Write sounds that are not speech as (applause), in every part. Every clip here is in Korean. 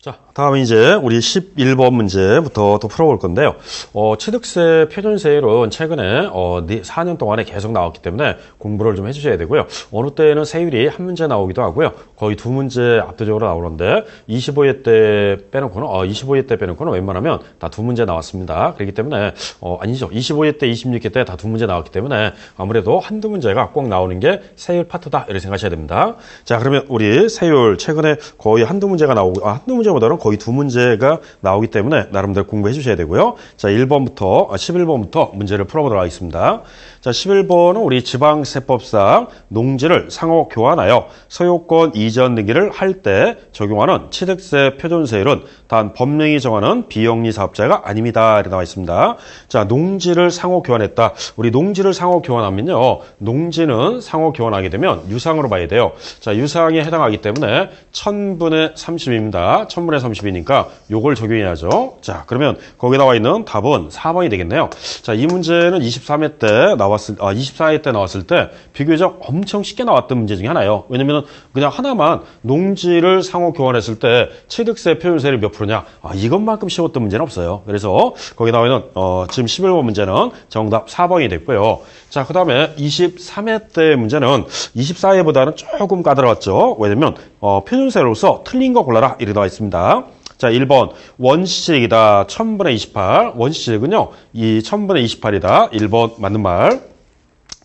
자, 다음은 이제 우리 11번 문제부터 또 풀어볼 건데요. 어, 취득세 표준세율은 최근에 어, 4년 동안에 계속 나왔기 때문에 공부를 좀 해주셔야 되고요. 어느 때는 세율이 한 문제 나오기도 하고요. 거의 두 문제 압도적으로 나오는데 25회 때 빼놓고는 어, 25회 때 빼놓고는 웬만하면 다 두 문제 나왔습니다. 그렇기 때문에 어, 아니죠. 25회 때, 26회 때 다 두 문제 나왔기 때문에 아무래도 한두 문제가 꼭 나오는 게 세율 파트다 이렇게 생각하셔야 됩니다. 자, 그러면 우리 세율 최근에 거의 한두 문제가 나오고 아, 한두 문제 보다는 거의 두 문제가 나오기 때문에 나름대로 공부해 주셔야 되고요. 자, 1번부터, 아, 11번부터 문제를 풀어보도록 하겠습니다. 자, 11번은 우리 지방세법상 농지를 상호 교환하여 소유권 이전 등기를 할 때 적용하는 취득세 표준세율은 단 법령이 정하는 비영리 사업자가 아닙니다. 이렇게 나와 있습니다. 자, 농지를 상호 교환했다. 우리 농지를 상호 교환하면요. 농지는 상호 교환하게 되면 유상으로 봐야 돼요. 자, 유상에 해당하기 때문에 1000분의 30입니다. 1000분의 30이니까 요걸 적용해야죠. 자, 그러면 거기 나와 있는 답은 4번이 되겠네요. 자, 이 문제는 23회 때 나왔을, 아, 24회 때 나왔을 때 비교적 엄청 쉽게 나왔던 문제 중에 하나예요. 왜냐면 그냥 하나만 농지를 상호 교환했을 때 취득세 표준세율이 몇 프로냐? 아, 이것만큼 쉬웠던 문제는 없어요. 그래서 거기 나와 있는, 어, 지금 11번 문제는 정답 4번이 됐고요. 자, 그 다음에 23회 때 문제는 24회보다는 조금 까다로웠죠. 왜냐면, 어, 표준세로서 틀린 거 골라라. 이렇게 나와 있습니다. 자, 1번 원시적이다. 1000분의 28. 원시적은요. 이 1000분의 28이다. 1번 맞는 말.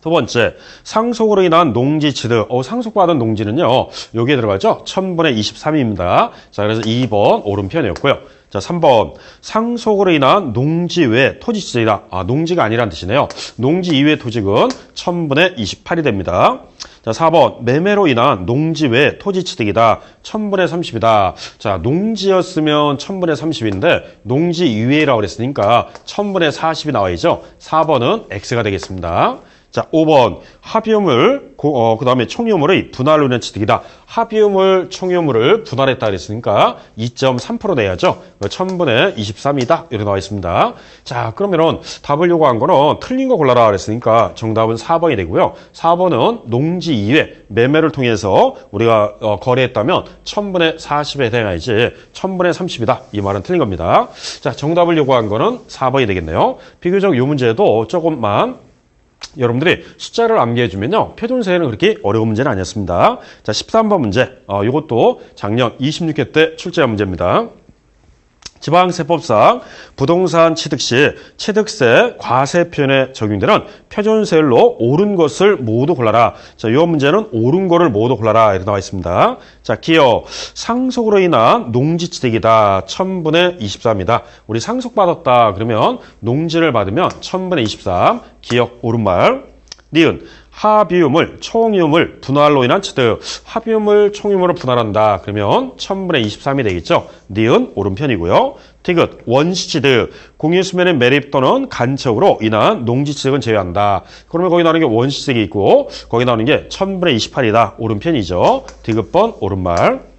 두 번째, 상속으로 인한 농지 취득. 어, 상속받은 농지는요. 여기에 들어가죠. 1000분의 23입니다. 자, 그래서 2번 오른편이었고요. 자, 3번. 상속으로 인한 농지 외 토지 취득이다. 아, 농지가 아니란 뜻이네요. 농지 이외 토직은 1000분의 28이 됩니다. 자, 4번. 매매로 인한 농지 외 토지 취득이다. 1000분의 30이다. 자, 농지였으면 1000분의 30인데 농지 이외라고 그랬으니까 1000분의 40이 나와야죠. 4번은 X가 되겠습니다. 자, 5번. 합의음을, 어, 그 다음에 총유물의 분할로 인한 취득이다. 합의음을, 총유물을 분할했다 그랬으니까 2.3% 내야죠. 1000분의 23이다. 이렇게 나와 있습니다. 자, 그러면은 답을 요구한 거는 틀린 거 골라라 그랬으니까 정답은 4번이 되고요. 4번은 농지 이외 매매를 통해서 우리가 어, 거래했다면 1000분의 40에 해당하지 1000분의 30이다. 이 말은 틀린 겁니다. 자, 정답을 요구한 거는 4번이 되겠네요. 비교적 요 문제도 조금만 여러분들이 숫자를 암기해주면요. 표준세는 그렇게 어려운 문제는 아니었습니다. 자, 13번 문제. 어, 이것도 작년 26회 때 출제한 문제입니다. 지방세법상 부동산 취득 시 취득세 과세 표현에 적용되는 표준세율로 옳은 것을 모두 골라라. 자, 이 문제는 옳은 거를 모두 골라라. 이렇게 나와 있습니다. 자, 기어 상속으로 인한 농지 취득이다. 1000분의 24입니다. 우리 상속받았다. 그러면 농지를 받으면 1000분의 23. 기억 옳은 말. 니은 합의음을 총유물 분할로 인한 취득 합의음을 총유물로 분할한다. 그러면 1000분의 23이 되겠죠? 니은 오른편이고요. 티귿 원시취득 공유수면의 매립 또는 간척으로 인한 농지취득은 제외한다. 그러면 거기 나오는 게 원시취득이 있고 거기 나오는 게 1000분의 28이다. 오른편이죠. 디귿번 오른말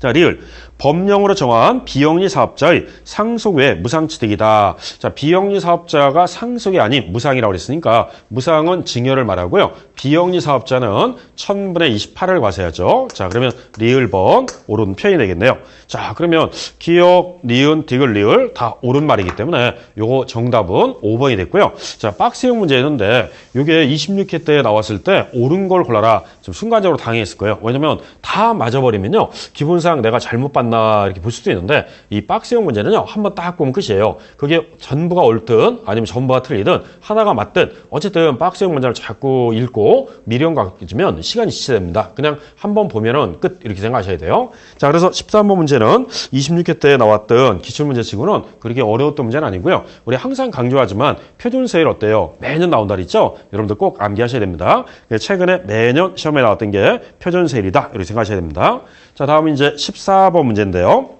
자, 리을. 법령으로 정한 비영리 사업자의 상속 외 무상취득이다. 자, 비영리 사업자가 상속이 아닌 무상이라고 그랬으니까 무상은 증여를 말하고요. 비영리 사업자는 1000분의 28을 과세하죠. 자, 그러면 리을 번 옳은 편이 되겠네요. 자, 그러면 기억, 니은, 디귿, 리을 다 옳은 말이기 때문에 요거 정답은 5번이 됐고요. 자, 박스형 문제였는데 요게 26회 때 나왔을 때 옳은 걸 골라라. 좀 순간적으로 당했을 거예요. 왜냐면 다 맞아버리면요. 기본 상 내가 잘못 봤나 이렇게 볼 수도 있는데 이 박스형 문제는요. 한번 딱 보면 끝이에요. 그게 전부가 옳든 아니면 전부가 틀리든 하나가 맞든 어쨌든 박스형 문제를 자꾸 읽고 미련 갖기면 시간이 지체됩니다. 그냥 한번 보면은 끝 이렇게 생각하셔야 돼요. 자, 그래서 13번 문제는 26회 때 나왔던 기출문제 치고는 그렇게 어려웠던 문제는 아니고요. 우리 항상 강조하지만 표준세율 어때요? 매년 나온다 그랬죠? 여러분들 꼭 암기하셔야 됩니다. 최근에 매년 시험에 나왔던 게 표준세율이다. 이렇게 생각하셔야 됩니다. 자, 다음 이제 14번 문제인데요.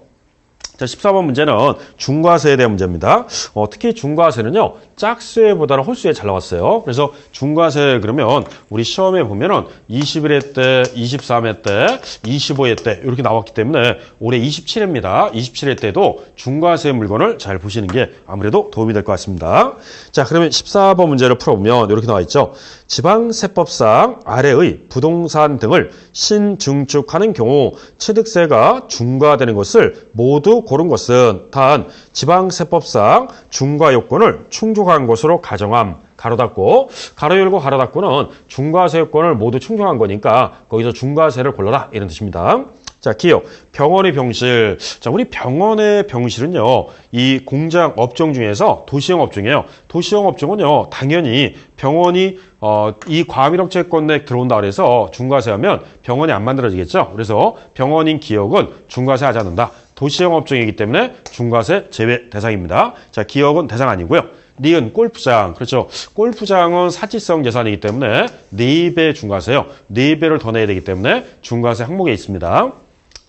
자, 14번 문제는 중과세에 대한 문제입니다. 어, 특히 중과세는요, 짝수에보다는 홀수에 잘 나왔어요. 그래서 중과세 그러면 우리 시험에 보면은 21회 때, 23회 때, 25회 때 이렇게 나왔기 때문에 올해 27회입니다. 27회 때도 중과세 물건을 잘 보시는 게 아무래도 도움이 될 것 같습니다. 자, 그러면 14번 문제를 풀어보면 이렇게 나와 있죠. 지방세법상 아래의 부동산 등을 신중축하는 경우 취득세가 중과되는 것을 모두 고른 것은 단 지방세법상 중과 요건을 충족한 것으로 가정함. 가로 닫고 가로 열고 가로 닫고는 중과세 요건을 모두 충족한 거니까 거기서 중과세를 골라라 이런 뜻입니다. 자, 기억. 병원의 병실. 자, 우리 병원의 병실은요, 이 공장 업종 중에서 도시형 업종이에요. 도시형 업종은요, 당연히 병원이, 어, 이 과밀업체권 내에 들어온다 그래서 중과세 하면 병원이 안 만들어지겠죠. 그래서 병원인 기업은 중과세 하지 않는다. 도시형 업종이기 때문에 중과세 제외 대상입니다. 자, 기업은 대상 아니고요. 니은 골프장 그렇죠 골프장은 사치성 재산이기 때문에 4배 중과세요 4배를 더 내야 되기 때문에 중과세 항목에 있습니다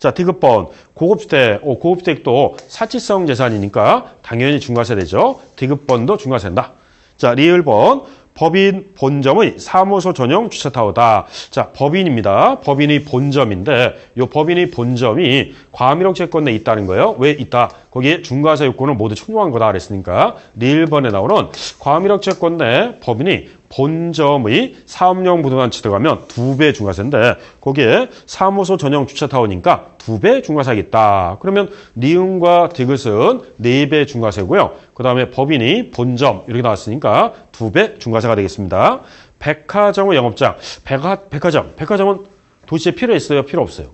자 디귿번 고급주택 오, 고급주택도 사치성 재산이니까 당연히 중과세 되죠 디귿번도 중과세인다 자 리을번 법인 본점의 사무소 전용 주차타워다. 자, 법인입니다. 법인의 본점인데 이 법인의 본점이 과밀업 채권 내에 있다는 거예요. 왜 있다? 거기에 중과세 요건을 모두 충족한 거다 그랬으니까 리일번에 나오는 과밀업 채권 내 법인이 본점의 사업용 부동산 취득하면 두 배 중과세인데 거기에 사무소 전용 주차타워니까 두 배 중과세겠다. 그러면 니은과 디귿은 네 배 중과세고요. 그 다음에 법인이 본점 이렇게 나왔으니까 두 배 중과세가 되겠습니다. 백화점의 영업장, 백화, 백화점, 백화점은 도시에 필요했어요? 필요 없어요?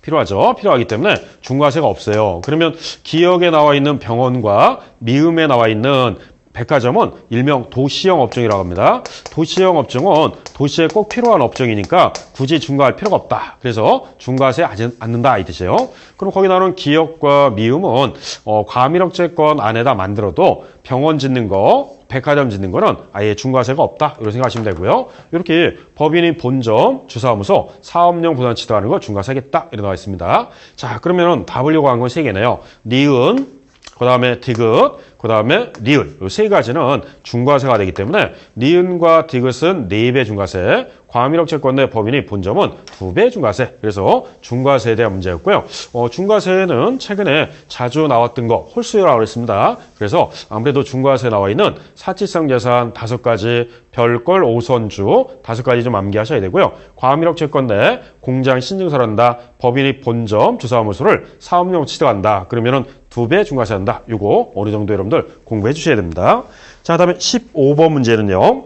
필요하죠. 필요하기 때문에 중과세가 없어요. 그러면 기억에 나와 있는 병원과 미음에 나와 있는 백화점은 일명 도시형 업종이라고 합니다. 도시형 업종은 도시에 꼭 필요한 업종이니까 굳이 중과할 필요가 없다. 그래서 중과세 하지 않는다 이 뜻이에요. 그럼 거기 나오는 기업과 미음은 어, 과밀업체권 안에다 만들어도 병원 짓는 거, 백화점 짓는 거는 아예 중과세가 없다. 이렇게 생각하시면 되고요. 이렇게 법인이 본점, 주사무소, 사업용 부산 취득하는 거 중과세겠다. 이렇게 나와 있습니다. 자, 그러면은 답을 요구한 건 세 개네요. 니은, 그 다음에 디귿, 그 다음에 리을 이 세 가지는 중과세가 되기 때문에 니은과 디귿은 네배 중과세, 과밀업체권 내 법인이 본점은 두배 중과세. 그래서 중과세에 대한 문제였고요. 어, 중과세는 최근에 자주 나왔던 거 홀수요라고 그랬습니다. 그래서 아무래도 중과세에 나와 있는 사치성 재산 다섯 가지, 별걸 5선주 다섯 가지 좀 암기하셔야 되고요. 과밀업체권 내 공장 신증서를 한다. 법인이 본점 주사무소를 사업용 취득한다. 그러면은 두 배 중과세한다. 이거 어느 정도 여러분들 공부해 주셔야 됩니다. 자, 다음에 15번 문제는요.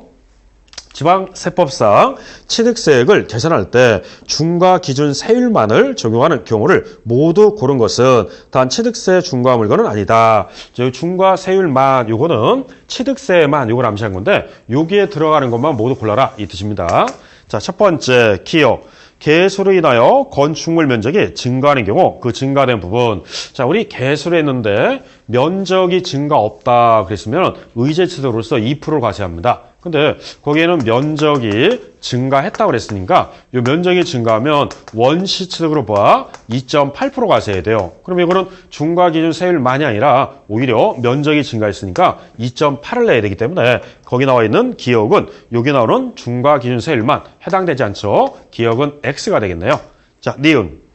지방세법상 취득세액을 계산할 때 중과 기준 세율만을 적용하는 경우를 모두 고른 것은 단 취득세 중과 물건은 아니다. 저 중과 세율만 요거는 취득세만 요걸 암시한 건데 여기에 들어가는 것만 모두 골라라 이 뜻입니다. 자, 첫 번째 기업 개수로 인하여 건축물 면적이 증가하는 경우 그 증가된 부분 자 우리 개수를 했는데 면적이 증가 없다 그랬으면 의제 취득으로서 2%를 과세합니다. 근데 거기에는 면적이 증가했다고 그랬으니까 이 면적이 증가하면 원시 취득으로 봐 2.8% 과세해야 돼요. 그럼 이거는 중과 기준 세율만이 아니라 오히려 면적이 증가했으니까 2.8을 내야 되기 때문에 거기 나와 있는 기억은 여기 나오는 중과 기준 세율만 해당되지 않죠. 기억은 X가 되겠네요. 자, 니은.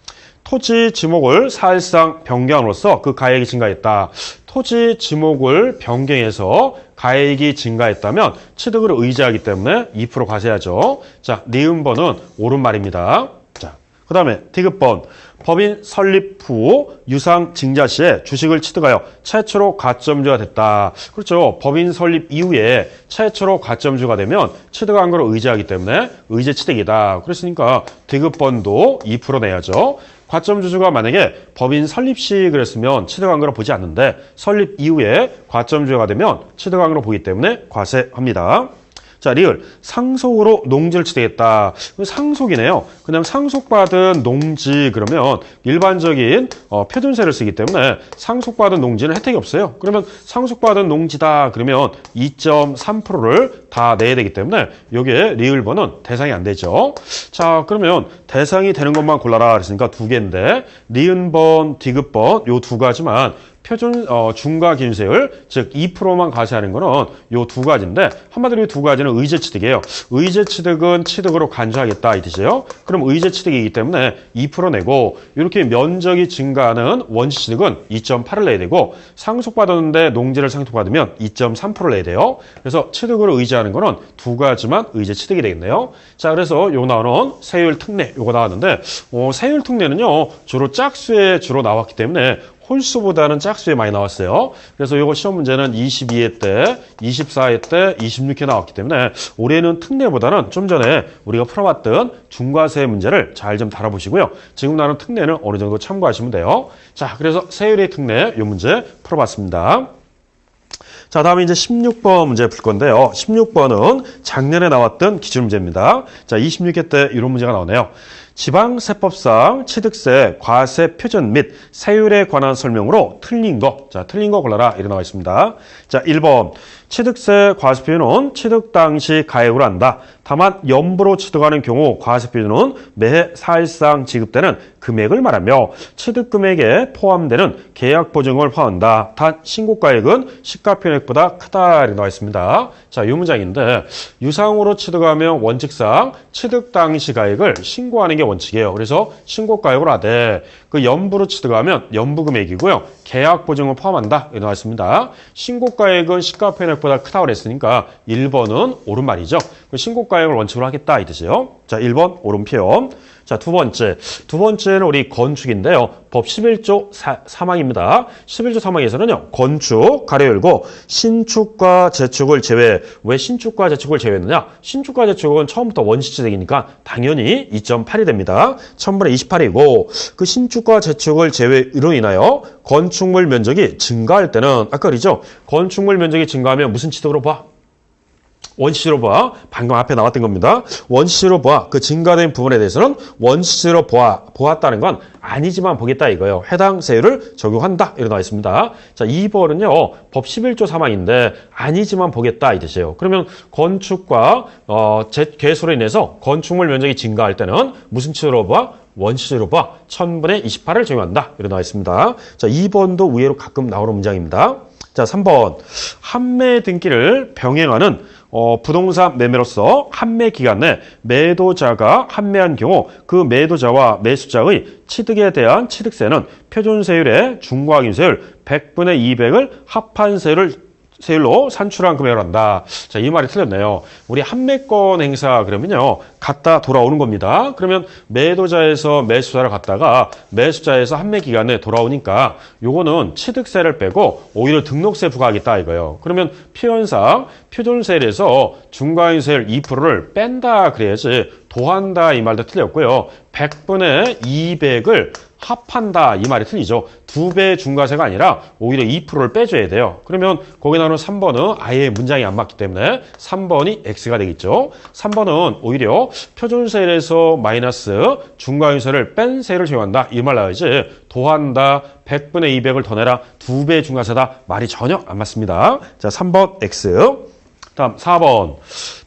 토지 지목을 사실상 변경함으로써 그 가액이 증가했다. 토지 지목을 변경해서 가액이 증가했다면 취득을 의지하기 때문에 2% 과세하죠. 자, 니은번은 옳은 말입니다. 자, 그 다음에 디귿번. 법인 설립 후 유상 증자 시에 주식을 취득하여 최초로 가점주가 됐다. 그렇죠. 법인 설립 이후에 최초로 가점주가 되면 취득한 걸 의지하기 때문에 의제 취득이다. 그랬으니까 디귿번도 2% 내야죠. 과점 주주가 만약에 법인 설립 시 그랬으면 취득한 거로 보지 않는데 설립 이후에 과점 주주가 되면 취득한 거로 보기 때문에 과세합니다. 자, 리을. 상속으로 농지를 취득했다. 상속이네요. 그냥 상속받은 농지 그러면 일반적인 어, 표준세를 쓰기 때문에 상속받은 농지는 혜택이 없어요. 그러면 상속받은 농지다 그러면 2.3%를 다 내야 되기 때문에 여기에 리을번은 대상이 안 되죠. 자, 그러면 대상이 되는 것만 골라라 그랬으니까 두 개인데 리은번, 디귿번 요 두 가지만 표준 어, 중과 기준세율 즉 2%만 과세하는 거는 요 두 가지인데 한마디로 이 두 가지는 의제 취득이에요. 의제 취득은 취득으로 간주하겠다 이 뜻이에요. 그럼 의제 취득이기 때문에 2% 내고 이렇게 면적이 증가하는 원시 취득은 2.8을 내야 되고 상속받았는데 농지를 상속받으면 2.3%를 내야 돼요. 그래서 취득으로 의제하는 거는 두 가지만 의제 취득이 되겠네요. 자 그래서 요 나오는 세율 특례 요거 나왔는데 어, 세율 특례는요 주로 짝수에 주로 나왔기 때문에 홀수보다는 짝수에 많이 나왔어요. 그래서 이거 시험 문제는 22회 때, 24회 때, 26회 나왔기 때문에 올해는 특례보다는 좀 전에 우리가 풀어봤던 중과세 문제를 잘 좀 다뤄보시고요. 지금 나오는 특례는 어느 정도 참고하시면 돼요. 자, 그래서 세율의 특례 이 문제 풀어봤습니다. 자, 다음에 이제 16번 문제 풀 건데요. 16번은 작년에 나왔던 기출 문제입니다. 자, 26회 때 이런 문제가 나오네요. 지방세법상 취득세, 과세 표준 및 세율에 관한 설명으로 틀린 거. 자, 틀린 거 골라라. 이렇게 나와 있습니다. 자, 1번. 취득세 과세 표준은 취득 당시 가액으로 한다. 다만 연부로 취득하는 경우 과세 표준은 매해 사실상 지급되는 금액을 말하며 취득 금액에 포함되는 계약 보증을 포함한다. 단 신고가액은 시가표액보다 크다 이렇게 나와 있습니다. 자, 이 문장인데 유상으로 취득하면 원칙상 취득 당시 가액을 신고하는 게 원칙이에요. 그래서 신고가액으로 하되 그 연부로 취득하면 연부 금액이고요. 계약 보증을 포함한다 이렇게 나와 있습니다. 신고가액은 시가표액보다 크다고 그랬으니까 1번은 옳은 말이죠. 그 신고가액을 원칙으로 하겠다 이 뜻이에요. 자, 1번 옳은 표현. 자, 두 번째. 두 번째는 우리 건축인데요. 법 11조 사, 사망입니다. 11조 사망에서는요. 건축, 가려 열고 신축과 재축을 제외. 왜 신축과 재축을 제외했느냐? 신축과 재축은 처음부터 원시지대이니까 당연히 2.8이 됩니다. 1000분의 28이고 그 신축과 재축을 제외로 인하여 건축물 면적이 증가할 때는 아까 그러죠? 건축물 면적이 증가하면 무슨 취득으로 봐? 원시로 봐. 방금 앞에 나왔던 겁니다. 원시로 봐. 그 증가된 부분에 대해서는 원시로 보아, 보았다는 건 아니지만 보겠다 이거예요. 해당 세율을 적용한다. 이렇게 나와 있습니다. 자, 2번은요. 법 11조 3항인데 아니지만 보겠다 이 뜻이에요. 그러면 건축과 어, 제, 개소로 인해서 건축물 면적이 증가할 때는 무슨 치로 봐? 원시로 봐. 1000분의 28을 적용한다. 이렇게 나와 있습니다. 자, 2번도 의외로 가끔 나오는 문장입니다. 자, 3번. 판매 등기를 병행하는 어, 부동산 매매로서 판매 기간 내 매도자가 판매한 경우 그 매도자와 매수자의 취득에 대한 취득세는 표준세율의 중과기세율 100분의 200을 합한세율을 세율로 산출한 금액을 한다. 자, 이 말이 틀렸네요. 우리 한매권 행사 그러면요. 갔다 돌아오는 겁니다. 그러면 매도자에서 매수자를 갔다가 매수자에서 한매 기간에 돌아오니까 요거는 취득세를 빼고 오히려 등록세 부과하겠다 이거예요. 그러면 표현상 표준세율에서 중과인세율 2%를 뺀다 그래야지 도한다 이 말도 틀렸고요. 100분의 200을 합한다 이 말이 틀리죠. 두 배 중과세가 아니라 오히려 2%를 빼줘야 돼요. 그러면 거기 나오는 3번은 아예 문장이 안 맞기 때문에 3번이 X가 되겠죠. 3번은 오히려 표준세율에서 마이너스 중과인세를 뺀 세를 제외한다 이 말 나와야지 도한다 100분의 200을 더 내라 두 배 중과세다 말이 전혀 안 맞습니다. 자 3번 X 다음 4번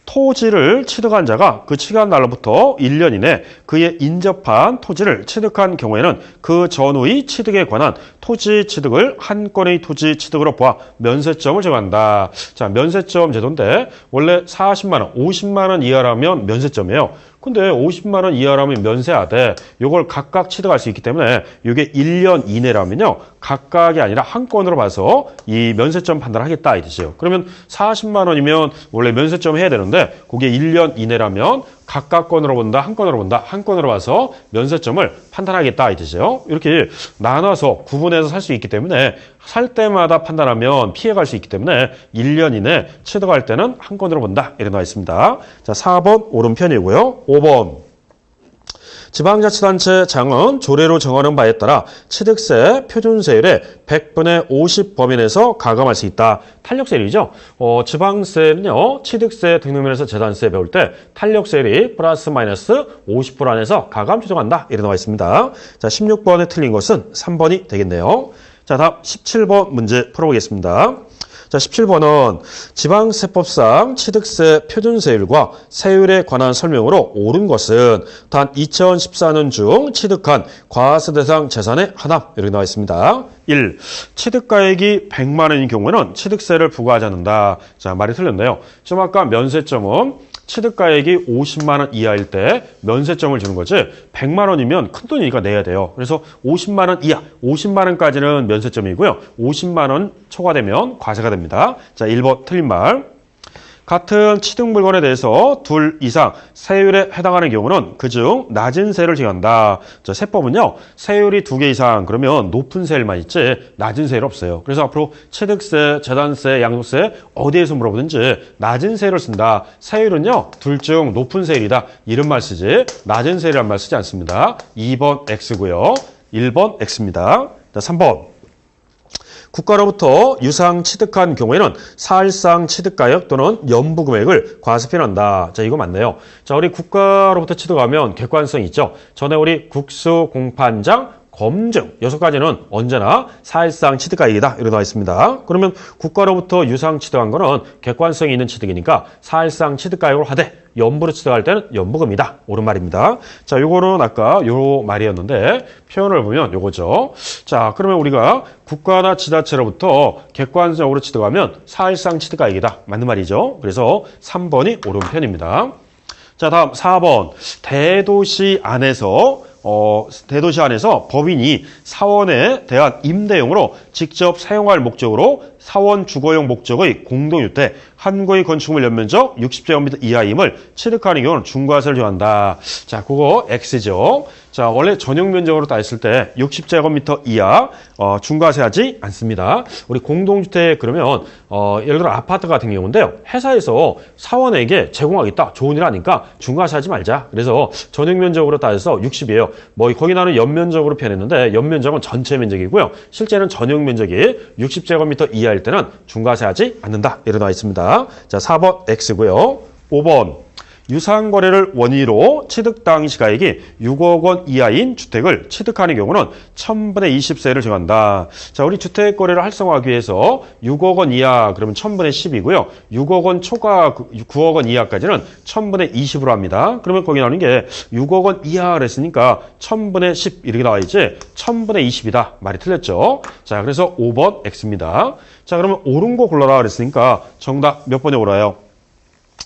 토지를 취득한 자가 그 취득한 날로부터 1년 이내 그의 인접한 토지를 취득한 경우에는 그 전후의 취득에 관한 토지 취득을 한 건의 토지 취득으로 보아 면세점을 제공한다. 자, 면세점 제도인데 원래 40만 원, 50만 원 이하라면 면세점이에요. 근데 50만 원 이하라면 면세하되 이걸 각각 취득할 수 있기 때문에 이게 1년 이내라면요. 각각이 아니라 한 건으로 봐서 이 면세점 판단하겠다 이 뜻이에요. 그러면 40만 원이면 원래 면세점 해야 되는데 그게 1년 이내라면 각각 건으로 본다, 한 건으로 본다, 한 건으로 봐서 면세점을 판단하겠다 이 뜻이에요. 이렇게 나눠서 구분해서 살 수 있기 때문에 살 때마다 판단하면 피해갈 수 있기 때문에 1년 이내 취득할 때는 한 건으로 본다 이렇게 나와 있습니다. 자, 4번 오른편이고요. 5번 지방자치단체 장은 조례로 정하는 바에 따라 취득세 표준세율의 100분의 50 범위내에서 가감할 수 있다. 탄력세율이죠. 어, 지방세는요. 취득세 등록면에서 재산세 배울 때 탄력세율이 플러스 마이너스 50% 안에서 가감 조정한다. 이렇게 나와 있습니다. 자, 16번에 틀린 것은 3번이 되겠네요. 자, 다음 17번 문제 풀어보겠습니다. 자, 17번은 지방세법상 취득세 표준세율과 세율에 관한 설명으로 옳은 것은 단 2014년 중 취득한 과세 대상 재산의 하나 이렇게 나와 있습니다. 1. 취득가액이 100만 원인 경우에는 취득세를 부과하지 않는다. 자, 말이 틀렸네요. 좀 아까 면세점은 취득가액이 50만 원 이하일 때 면세점을 주는 거지 100만 원이면 큰 돈이니까 내야 돼요. 그래서 50만 원 이하, 50만 원까지는 면세점이고요. 50만 원 초과되면 과세가 됩니다. 자, 1번 틀린 말. 같은 취득 물건에 대해서 둘 이상 세율에 해당하는 경우는 그중 낮은 정한다. 자, 세법은요. 세율이 두 개 이상 그러면 높은 세율만 있지 낮은 세율 없어요. 그래서 앞으로 취득세, 재산세, 양도세 어디에서 물어보든지 낮은 세율을 쓴다. 세율은요. 둘 중 높은 세율이다. 이런 말 쓰지 낮은 세율이란 말 쓰지 않습니다. 2번 X고요. 1번 X입니다. 자, 3번. 국가로부터 유상 취득한 경우에는 사실상 취득가액 또는 연부 금액을 과세표현한다. 자, 이거 맞네요. 자, 우리 국가로부터 취득하면 객관성이 있죠. 전에 우리 국수 공판장 검증 여섯 가지는 언제나 사실상 취득가액이다 나와 있습니다. 그러면 국가로부터 유상 취득한 거는 객관성이 있는 취득이니까 사실상 취득가액으로 하되 연부로 취득할 때는 연부금이다. 옳은 말입니다. 자, 요거는 아까 요 말이었는데 표현을 보면 요거죠. 자, 그러면 우리가 국가나 지자체로부터 객관적으로 취득하면 사실상 취득가액이다. 맞는 말이죠. 그래서 3번이 옳은 편입니다. 자, 다음 4번. 대도시 안에서 어, 대도시 안에서 법인이 사원에 대한 임대용으로 직접 사용할 목적으로 사원 주거용 목적의 공동주택 한 거의 건축물 연면적 60제곱미터 이하임을 취득하는 경우는 중과세를 정한다. 자, 그거 X죠. 자, 원래 전용 면적으로 따졌을 때 60제곱미터 이하 어, 중과세하지 않습니다. 우리 공동주택 그러면 어, 예를 들어 아파트 같은 경우인데요. 회사에서 사원에게 제공하겠다. 좋은 일 하니까 중과세하지 말자. 그래서 전용 면적으로 따져서 60이에요. 뭐 거기 나는 연면적으로 표현했는데 연면적은 전체 면적이고요. 실제는 전용 면적이 60제곱미터 이하일 때는 중과세하지 않는다. 이렇게 나와 있습니다. 자, 4번 X고요. 5번 유상거래를 원인으로 취득 당 시 가액이 6억 원 이하인 주택을 취득하는 경우는 1000분의 20세를 정한다. 자, 우리 주택 거래를 활성화하기 위해서 6억 원 이하 그러면 1000분의 10이고요. 6억 원 초과 9억 원 이하까지는 1000분의 20으로 합니다. 그러면 거기 나오는 게 6억 원 이하 그랬으니까 1000분의 10 이렇게 나와 있지 1000분의 20이다. 말이 틀렸죠. 자, 그래서 5번 X입니다. 자, 그러면 옳은 거 골라라 그랬으니까 정답 몇 번이 옳아요?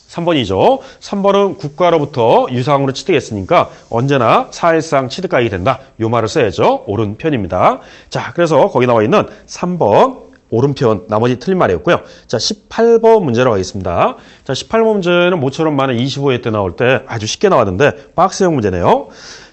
3번이죠. 3번은 국가로부터 유상으로 취득했으니까 언제나 사실상 취득가액이 된다. 요 말을 써야죠. 옳은 편입니다. 자, 그래서 거기 나와 있는 3번 오른편 나머지 틀린 말이었고요. 자, 18번 문제로 가겠습니다. 자, 18번 문제는 모처럼 많은 25회 때 나올 때 아주 쉽게 나왔는데 박스형 문제네요.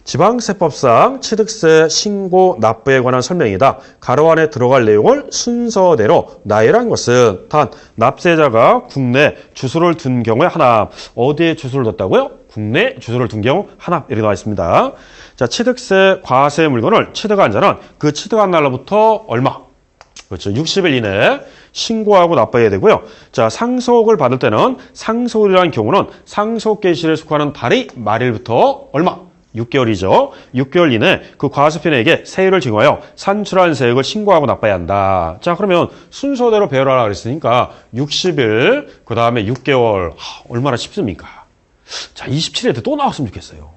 지방세법상 취득세 신고 납부에 관한 설명이다. 가로 안에 들어갈 내용을 순서대로 나열한 것은 단 납세자가 국내 주소를 둔 경우에 하나 어디에 주소를 뒀다고요? 국내 주소를 둔 경우 하나 이렇게 나와 있습니다. 자, 취득세 과세 물건을 취득한 자는 그 취득한 날로부터 얼마? 그렇죠. 60일 이내에 신고하고 납부해야 되고요. 자, 상속을 받을 때는 상속이라는 경우는 상속 개시를 속하는 달이 말일부터 얼마? 6개월이죠. 6개월 이내 그 과세편에게 세율을 증하여 산출한 세액을 신고하고 납부해야 한다. 자, 그러면 순서대로 배열하라 그랬으니까 60일, 그 다음에 6개월. 하, 얼마나 쉽습니까? 자, 27회 때또 나왔으면 좋겠어요.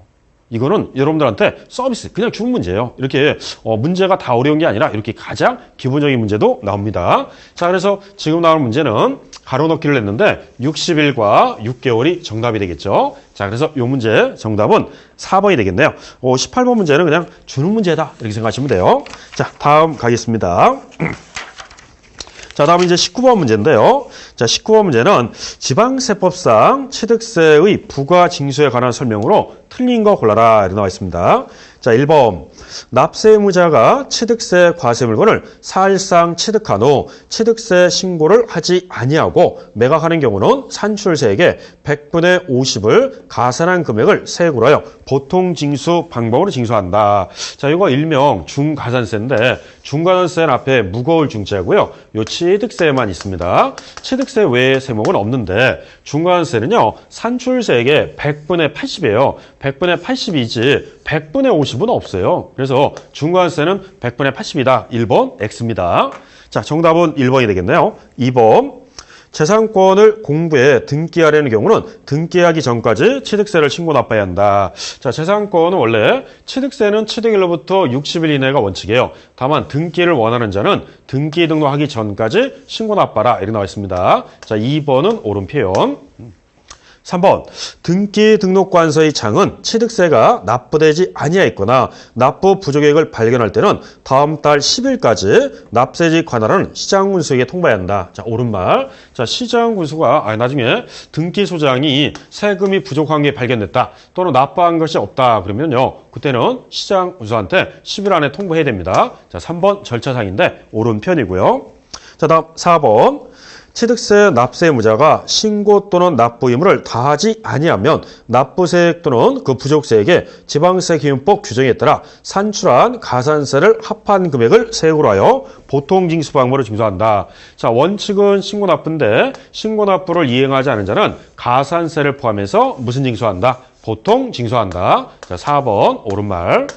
이거는 여러분들한테 서비스, 그냥 주는 문제예요. 이렇게 어, 문제가 다 어려운 게 아니라 이렇게 가장 기본적인 문제도 나옵니다. 자, 그래서 지금 나오는 문제는 가로넣기를 했는데 60일과 6개월이 정답이 되겠죠. 자, 그래서 이 문제 정답은 4번이 되겠네요. 어, 18번 문제는 그냥 주는 문제다. 이렇게 생각하시면 돼요. 자, 다음 가겠습니다. (clears throat) 자, 다음 이제 19번 문제인데요. 자, 19번 문제는 지방세법상 취득세의 부과 징수에 관한 설명으로 틀린 거 골라라. 이렇게 나와 있습니다. 자, 1번. 납세 의무자가 취득세 과세 물건을 사실상 취득한 후 취득세 신고를 하지 아니하고 매각하는 경우는 산출세에게 100분의 50을 가산한 금액을 세액으로 하여 보통 징수 방법으로 징수한다. 자, 이거 일명 중가산세인데 중가산세는 앞에 무거울 중자고요. 요 취득세만 있습니다. 취득세 외의 세목은 없는데 중가산세는요. 산출세에게 100분의 80이에요. 100분의 80이지 100분의 50은 없어요. 그래서 중과세는 100분의 80이다. 1번 X입니다. 자, 정답은 1번이 되겠네요. 2번. 재산권을 공부에 등기하려는 경우는 등기하기 전까지 취득세를 신고 납부해야 한다. 자, 재산권은 원래 취득세는 취득일로부터 60일 이내가 원칙이에요. 다만 등기를 원하는 자는 등기 등록하기 전까지 신고 납부하라. 이렇게 나와 있습니다. 자, 2번은 옳은 표현. 3번 등기 등록관서의 장은 취득세가 납부되지 아니하였거나 납부 부족액을 발견할 때는 다음 달 10일까지 납세지 관할은 시장군수에게 통보해야 한다. 자 옳은 말. 자 시장군수가 아, 나중에 등기 소장이 세금이 부족한 게 발견됐다 또는 납부한 것이 없다 그러면요 그때는 시장군수한테 10일 안에 통보해야 됩니다. 자 3번 절차상인데 옳은 편이고요. 자 다음 4번 취득세 납세 의무자가 신고 또는 납부 의무를 다하지 아니하면 납부세액 또는 그 부족세액에 지방세 기준법 규정에 따라 산출한 가산세를 합한 금액을 세액으로 하여 보통 징수 방법으로 징수한다. 자 원칙은 신고 납부인데 신고 납부를 이행하지 않은 자는 가산세를 포함해서 무슨 징수한다? 보통 징수한다. 자 4번 옳은 말.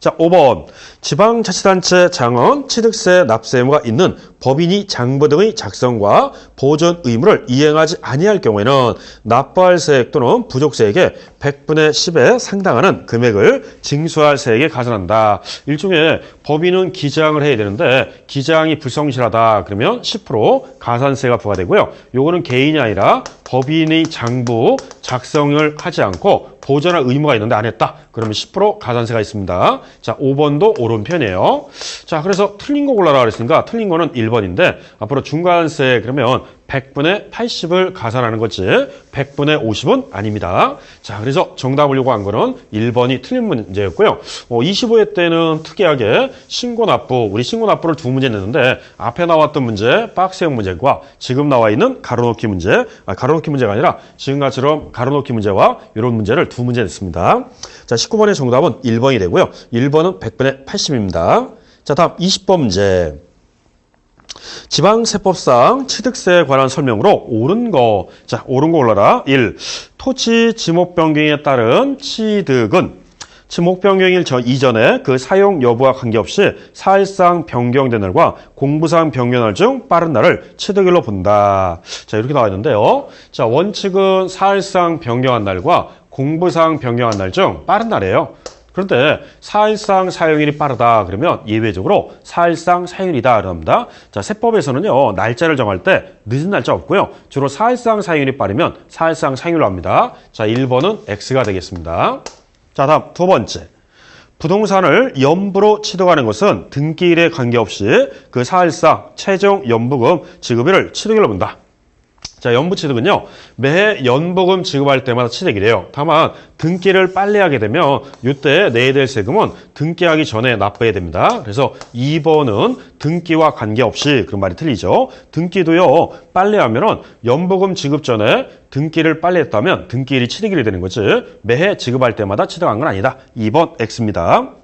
자, 5번. 지방자치단체 장은 취득세 납세 의무가 있는 법인이 장부 등의 작성과 보존 의무를 이행하지 아니할 경우에는 납부할 세액 또는 부족세액의 100분의 10에 상당하는 금액을 징수할 세액에 가산한다. 일종의 법인은 기장을 해야 되는데 기장이 불성실하다 그러면 10% 가산세가 부과되고요. 요거는 개인이 아니라 법인의 장부 작성을 하지 않고 보존할 의무가 있는데 안 했다. 그러면 10% 가산세가 있습니다. 자, 5번도 옳은 편이에요. 자, 그래서 틀린 거 골라라 그랬으니까 틀린 거는 1번인데 앞으로 중간세 그러면 100분의 80을 가산하는 거지 100분의 50은 아닙니다. 자, 그래서 정답을 요구한 거는 1번이 틀린 문제였고요. 어, 25회 때는 특이하게 신고 납부, 우리 신고 납부를 두 문제 냈는데 앞에 나왔던 문제, 박스형 문제과 지금 나와 있는 가로놓기 문제, 아, 가로놓기 문제가 아니라 지금처럼 가로놓기 문제와 이런 문제를 두 문제 냈습니다. 자, 19번의 정답은 1번이 되고요. 1번은 100분의 80입니다. 자, 다음 20번 문제. 지방세법상 취득세에 관한 설명으로 옳은 거. 자, 옳은 거 올라라. 1. 토지 지목 변경에 따른 취득은 지목 변경일 전 이전에 그 사용 여부와 관계없이 사실상 변경된 날과 공부상 변경 날중 빠른 날을 취득일로 본다. 자, 이렇게 나와 있는데요. 자, 원칙은 사실상 변경한 날과 공부상 변경한 날 중 빠른 날이에요. 그런데 사실상 사용일이 빠르다 그러면 예외적으로 사실상 사용일이다 그럽니다. 자, 세법에서는요. 날짜를 정할 때 늦은 날짜 없고요. 주로 사실상 사용일이 빠르면 사실상 사용일로 합니다. 자, 1번은 X가 되겠습니다. 자, 다음 두 번째. 부동산을 연부로 취득하는 것은 등기일에 관계없이 그 사실상 최종 연부금 지급일을 취득일로 본다. 자, 연부 취득은요, 매해 연보금 지급할 때마다 취득이래요. 다만, 등기를 빨리 하게 되면, 이때 내야 될 세금은 등기하기 전에 납부해야 됩니다. 그래서 2번은 등기와 관계없이 그런 말이 틀리죠. 등기도요, 빨리 하면은 연보금 지급 전에 등기를 빨리 했다면 등기일이 취득일이 되는 거지. 매해 지급할 때마다 취득한 건 아니다. 2번 X입니다.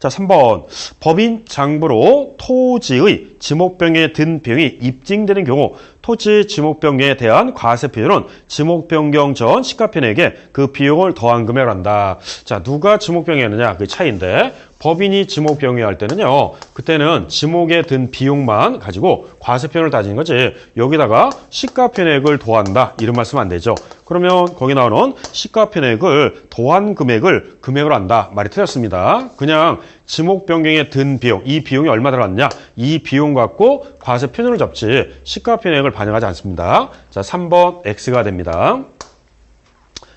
자, 3번. 법인 장부로 토지의 지목병에 든 비용이 입증되는 경우 토지 지목병에 대한 과세 비율은 지목변경 전 시가편에게 그 비용을 더한 금액을 한다. 자, 누가 지목병이었느냐? 그 차이인데 법인이 지목병이할 때는요. 그때는 지목에 든 비용만 가지고 과세편을 따지는 거지. 여기다가 시가편액을 더한다. 이런 말씀 안 되죠. 그러면 거기 나오는 시가편액을 더한 금액을 금액으로 한다. 말이 틀렸습니다. 그냥 지목 변경에 든 비용, 이 비용이 얼마 들어갔냐? 이 비용 갖고 과세 표준을 잡지 시가편액을 반영하지 않습니다. 자, 3번 X가 됩니다.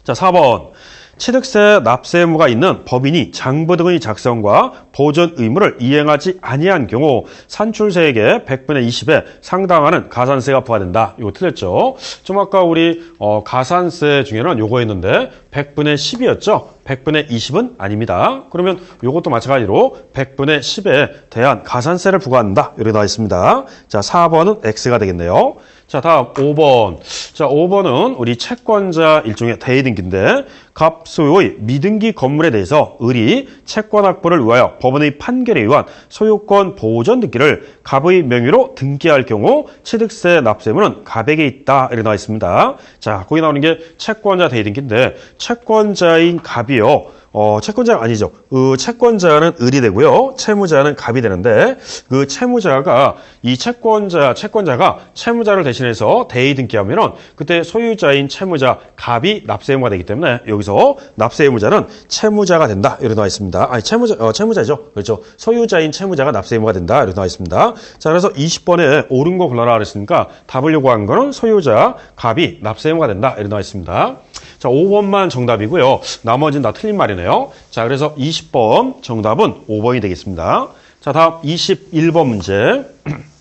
자, 4번. 취득세 납세 의무가 있는 법인이 장부 등의 작성과 보존 의무를 이행하지 아니한 경우 산출세액의 100분의 20에 상당하는 가산세가 부과된다. 이거 틀렸죠? 좀 아까 우리 어, 가산세 중에는 요거였는데 100분의 10이었죠? 100분의 20은 아닙니다. 그러면 이것도 마찬가지로 100분의 10에 대한 가산세를 부과한다. 이렇게 나와 있습니다. 자, 4번은 X가 되겠네요. 자, 다음 5번. 자, 5번은 우리 채권자 일종의 대이등기인데 갑 소유의 미등기 건물에 대해서 을이 채권 확보를 위하여 법원의 판결에 의한 소유권 보존 등기를 갑의 명의로 등기할 경우 취득세 납세문은 갑에게 있다. 이렇게 나와 있습니다. 자, 거기 나오는 게 채권자 대이등기인데 채권자인 갑이요. 어, 채권자가 아니죠. 그 채권자는 을이 되고요. 채무자는 갑이 되는데 그 채무자가 이 채권자 채권자가 채무자를 대신해서 대의 등기하면은 그때 소유자인 채무자 갑이 납세 의무가 되기 때문에 여기서 납세 의무자는 채무자가 된다. 이렇게 나와 있습니다. 아니 채무자 어, 채무자죠. 그렇죠. 소유자인 채무자가 납세 의무가 된다. 이렇게 나와 있습니다. 자, 그래서 20번에 옳은 거 골라라 그랬으니까 답을 요구한 거는 소유자 갑이 납세 의무가 된다. 이렇게 나와 있습니다. 자, 5번만 정답이고요. 나머지는 다 틀린 말이네요. 자, 그래서 20번 정답은 5번이 되겠습니다. 자, 다음 21번 문제. (clears throat)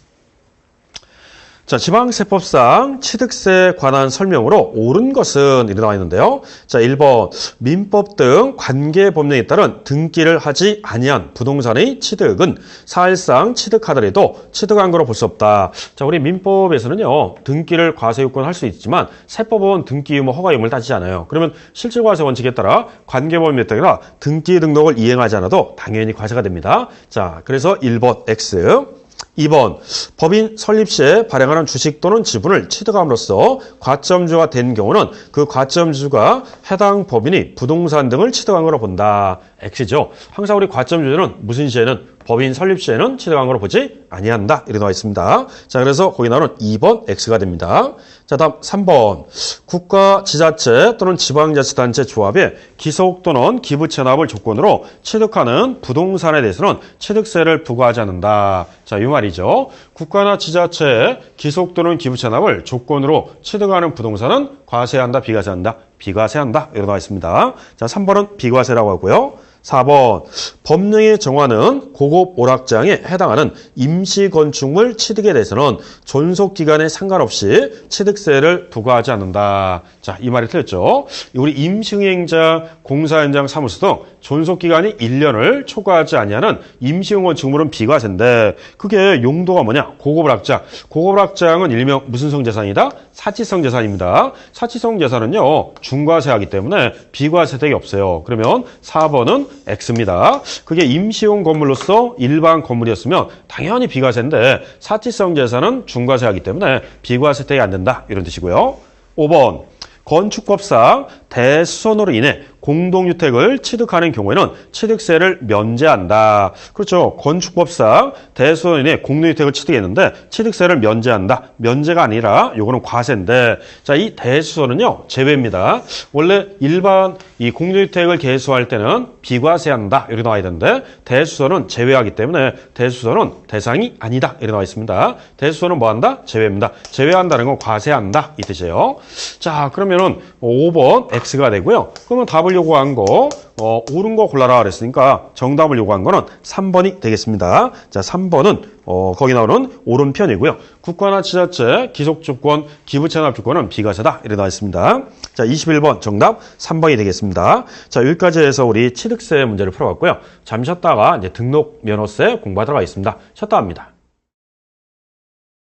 자, 지방세법상 취득세 관한 설명으로 옳은 것은 이렇게 나와 있는데요. 자, 1번 민법 등 관계 법령에 따른 등기를 하지 아니한 부동산의 취득은 사실상 취득하더라도 취득한 거로 볼 수 없다. 자, 우리 민법에서는요. 등기를 과세요건 할 수 있지만 세법은 등기 유무 허가 유무를 따지지 않아요. 그러면 실질과세 원칙에 따라 관계 법령에 따라 등기 등록을 이행하지 않아도 당연히 과세가 됩니다. 자, 그래서 1번 X 2번 법인 설립 시에 발행하는 주식 또는 지분을 취득함으로써 과점주가 된 경우는 그 과점주가 해당 법인이 부동산 등을 취득한 거로 본다. X죠. 항상 우리 과점주는 무슨 시에는 법인 설립 시에는 취득한 거로 보지 아니한다. 이렇게 나와 있습니다. 자, 그래서 거기 나오는 2번 X가 됩니다. 자, 다음 3번. 국가, 지자체 또는 지방자치단체 조합에 기속 또는 기부 체납을 조건으로 취득하는 부동산에 대해서는 취득세를 부과하지 않는다. 자, 이 말이죠. 국가나 지자체에 기속 또는 기부 체납을 조건으로 취득하는 부동산은 과세한다, 비과세한다, 비과세한다. 이렇게 나와 있습니다. 자, 3번은 비과세라고 하고요. 4번 법령에 정하는 고급 오락장에 해당하는 임시 건축물 취득에 대해서는 존속 기간에 상관없이 취득세를 부과하지 않는다. 자, 이 말이 틀렸죠. 우리 임시응행자, 공사 현장 사무소 등 존속 기간이 1년을 초과하지 아니하는 임시용 건축물은 비과세인데 그게 용도가 뭐냐? 고급 오락장. 고급 오락장은 일명 무슨 성재산이다? 사치성 재산입니다. 사치성 재산은요. 중과세하기 때문에 비과세 혜택이 없어요. 그러면 4번은 X입니다. 그게 임시용 건물로서 일반 건물이었으면 당연히 비과세인데 사치성 재산은 중과세하기 때문에 비과세 혜택이 안 된다. 이런 뜻이고요. 5번 건축법상 대수선으로 인해 공동주택을 취득하는 경우에는 취득세를 면제한다. 그렇죠. 건축법상 대수선으로 인해 공동주택을 취득했는데 취득세를 면제한다. 면제가 아니라 요거는 과세인데 자, 이 대수선은요. 제외입니다. 원래 일반 이 공동주택을 개수할 때는 비과세한다. 이렇게 나와야 되는데 대수선은 제외하기 때문에 대수선은 대상이 아니다. 이렇게 나와 있습니다. 대수선은 뭐 한다? 제외입니다. 제외한다는 건 과세한다. 이 뜻이에요. 자, 그러면은 5번 X가 되고요. 그러면 답을 요구한 거, 어, 옳은 거 골라라 그랬으니까 정답을 요구한 거는 3번이 되겠습니다. 자, 3번은, 어, 거기 나오는 오른편이고요. 국가나 지자체, 기속주권, 기부채납주권은 비과세다. 이렇게 나와 있습니다. 자, 21번 정답 3번이 되겠습니다. 자, 여기까지 해서 우리 취득세 문제를 풀어봤고요. 잠시 쉬었다가 이제 등록 면허세 공부하도록 하겠습니다. 쉬었다 합니다.